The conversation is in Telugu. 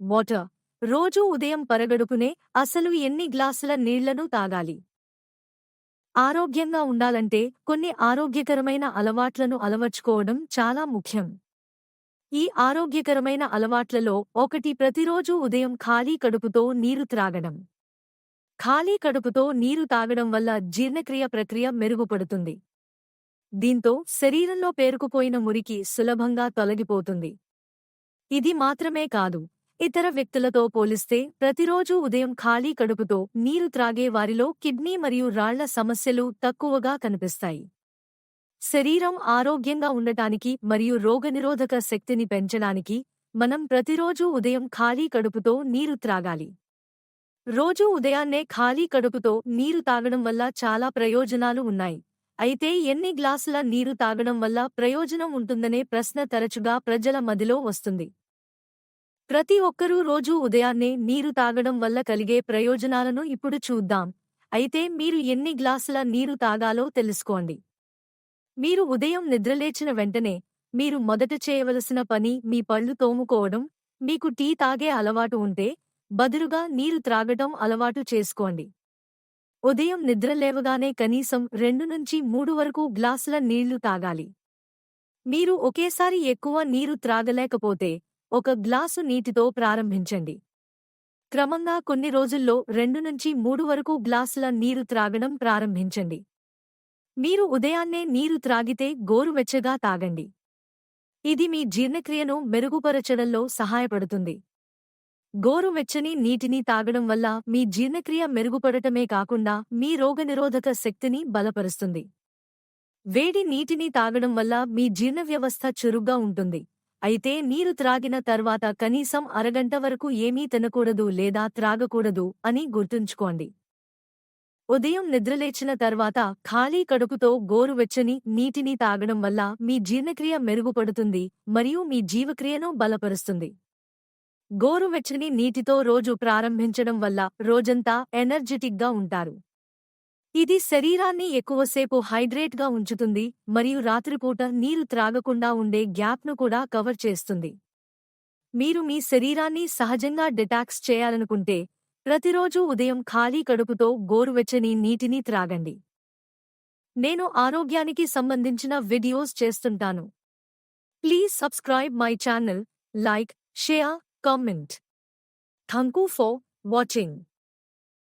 వాటర్. రోజూ ఉదయం పరగడుపునే అసలు ఎన్ని గ్లాసుల నీళ్ళను తాగాలి? ఆరోగ్యంగా ఉండాలంటే కొన్ని ఆరోగ్యకరమైన అలవాట్లను అలవర్చుకోవడం చాలా ముఖ్యం. ఈ ఆరోగ్యకరమైన అలవాట్లలో ఒకటి ప్రతిరోజూ ఉదయం ఖాళీ కడుపుతో నీరు త్రాగడం. ఖాళీ కడుపుతో నీరు తాగడం వల్ల జీర్ణక్రియ ప్రక్రియ మెరుగుపడుతుంది. దీంతో శరీరంలో పేరుకుపోయిన మురికి సులభంగా తొలగిపోతుంది. ఇది మాత్రమే కాదు ఇతర వ్యక్తులతో పోలిస్తే ప్రతిరోజూ ఉదయం ఖాళీ కడుపుతో నీరు త్రాగే వారిలో కిడ్నీ మరియు రాళ్ళ సమస్యలు తక్కువగా కనిపిస్తాయి. శరీరం ఆరోగ్యంగా ఉండటానికి మరియు రోగనిరోధక శక్తిని పెంచడానికి మనం ప్రతిరోజూ ఉదయం ఖాళీ కడుపుతో నీరు త్రాగాలి. రోజూ ఉదయాన్నే ఖాళీ కడుపుతో నీరు తాగడం వల్ల చాలా ప్రయోజనాలు ఉన్నాయి. అయితే ఎన్ని గ్లాసుల నీరు తాగడం వల్ల ప్రయోజనం ఉంటుందనే ప్రశ్న తరచుగా ప్రజల మదిలో వస్తుంది. ప్రతి ఒక్కరూ రోజూ ఉదయాన్నే నీరు తాగడం వల్ల కలిగే ప్రయోజనాలను ఇప్పుడు చూద్దాం. అయితే మీరు ఎన్ని గ్లాసుల నీరు తాగాలో తెలుసుకోండి. మీరు ఉదయం నిద్రలేచిన వెంటనే మీరు మొదట చేయవలసిన పని మీ పళ్ళు తోముకోవడం మీకు టీ తాగే అలవాటు ఉంటే బదులుగా నీరు త్రాగటం అలవాటు చేసుకోండి. ఉదయం నిద్రలేవగానే కనీసం రెండు నుంచి మూడు వరకు గ్లాసుల నీళ్ళు తాగాలి. మీరు ఒకేసారి ఎక్కువ నీరు త్రాగలేకపోతే ఒక గ్లాసు నీటితో ప్రారంభించండి. క్రమంగా కొన్ని రోజుల్లో రెండు నుంచి మూడు వరకు గ్లాసుల నీరు త్రాగడం ప్రారంభించండి. మీరు ఉదయాన్నే నీరు త్రాగితే గోరువెచ్చగా తాగండి. ఇది మీ జీర్ణక్రియను మెరుగుపరచడంలో సహాయపడుతుంది. గోరువెచ్చని నీటిని తాగడం వల్ల మీ జీర్ణక్రియ మెరుగుపడటమే కాకుండా మీ రోగనిరోధక శక్తిని బలపరుస్తుంది. వేడి నీటిని తాగడం వల్ల మీ జీర్ణ వ్యవస్థ చురుగ్గా ఉంటుంది. అయితే నీరు త్రాగిన తర్వాత కనీసం అరగంట వరకు ఏమీ తినకూడదు లేదా త్రాగకూడదు అని గుర్తుంచుకోండి. ఉదయం నిద్రలేచిన తర్వాత ఖాళీ కడుపుతో గోరువెచ్చని నీటిని తాగడం వల్ల మీ జీర్ణక్రియ మెరుగుపడుతుంది మరియు మీ జీవక్రియను బలపరుస్తుంది. గోరువెచ్చని నీటితో రోజు ప్రారంభించడం వల్ల రోజంతా ఎనర్జెటిక్గా ఉంటారు. ఇది శరీరాన్ని ఎక్కువసేపు హైడ్రేట్గా ఉంచుతుంది మరియు రాత్రిపూట నీరు త్రాగకుండా ఉండే గ్యాప్ను కూడా కవర్ చేస్తుంది. మీరు మీ శరీరాన్ని సహజంగా డిటాక్స్ చేయాలనుకుంటే ప్రతిరోజూ ఉదయం ఖాళీ కడుపుతో గోరువెచ్చని నీటిని త్రాగండి. నేను ఆరోగ్యానికి సంబంధించిన వీడియోస్ చేస్తుంటాను. Please subscribe my channel like share comment. Thank you for watching.